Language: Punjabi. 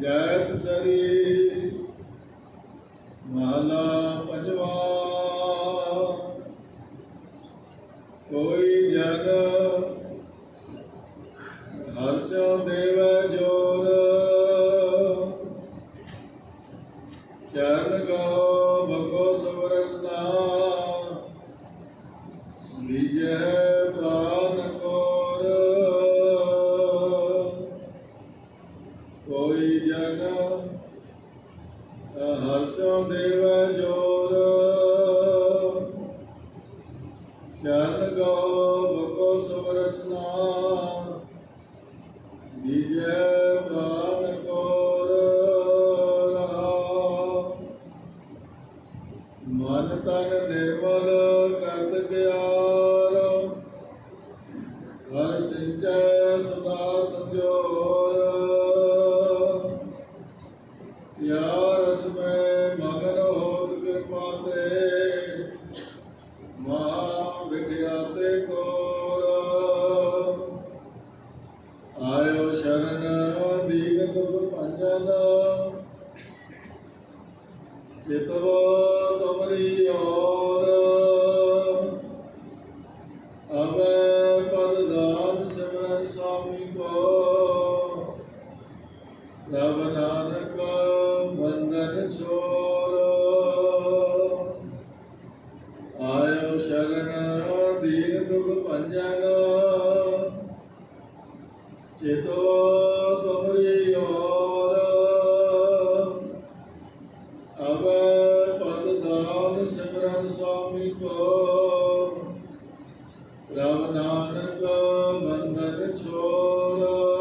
ਜੈਤ ਸਰੀ ਮਹਲਾ ਪੰਜਵਾ। ਕੋਈ ਜਨ ਹਰਸ਼ ਦੇਵ ਜੋਰ। ਚਰਨ ਗੋ ਭਗੋ ਸਵਰਸਨਾ ਵਿਜੈ ਹਰਸ਼ੋ ਦੇਵ ਜੋਰ ਚਰਨ ਗੋ ਭਗੋ ਸਵਰਸਨਾ ਵਿਜੈ ਪ੍ਰਾਨ ਕੋਰ ਰਹਾਉ। ਮਨ ਤਨ ਨਿਰਮਲ ਕਰਤ ਗਿਆ ਰਸ ਮੈਂ ਮਗਨ ਹੋਤ ਕਿਰਪਾ ਤੇ। ਮਹਾ ਵਿਖਿਆਤੇ ਕੋਰ। ਆਇਓ ਸ਼ਰਨ ਦੀਨ ਤੁਮ ਭੰਜਨ। ਚਿਤਵ ਤੁਮਰੀ ਔਰ। ਅਬੈ ਪਦ ਦਾਨ ਸਿਮਰਨ ਸੁਆਮੀ ਕੋ। ਰਬ ਸ਼ਰਨ ਦੀਨ ਦੁਖ ਭੰਜਨ। ਚਿਤੋ ਤੁਮਰੀ ਔਰ। ਅਬ ਪਦ ਦਾਨ ਸਿਮਰਨ ਸੁਆਮੀ ਕੋ। ਰਬ ਨਾਨਕ ਬੰਧਨ ਛੋੜ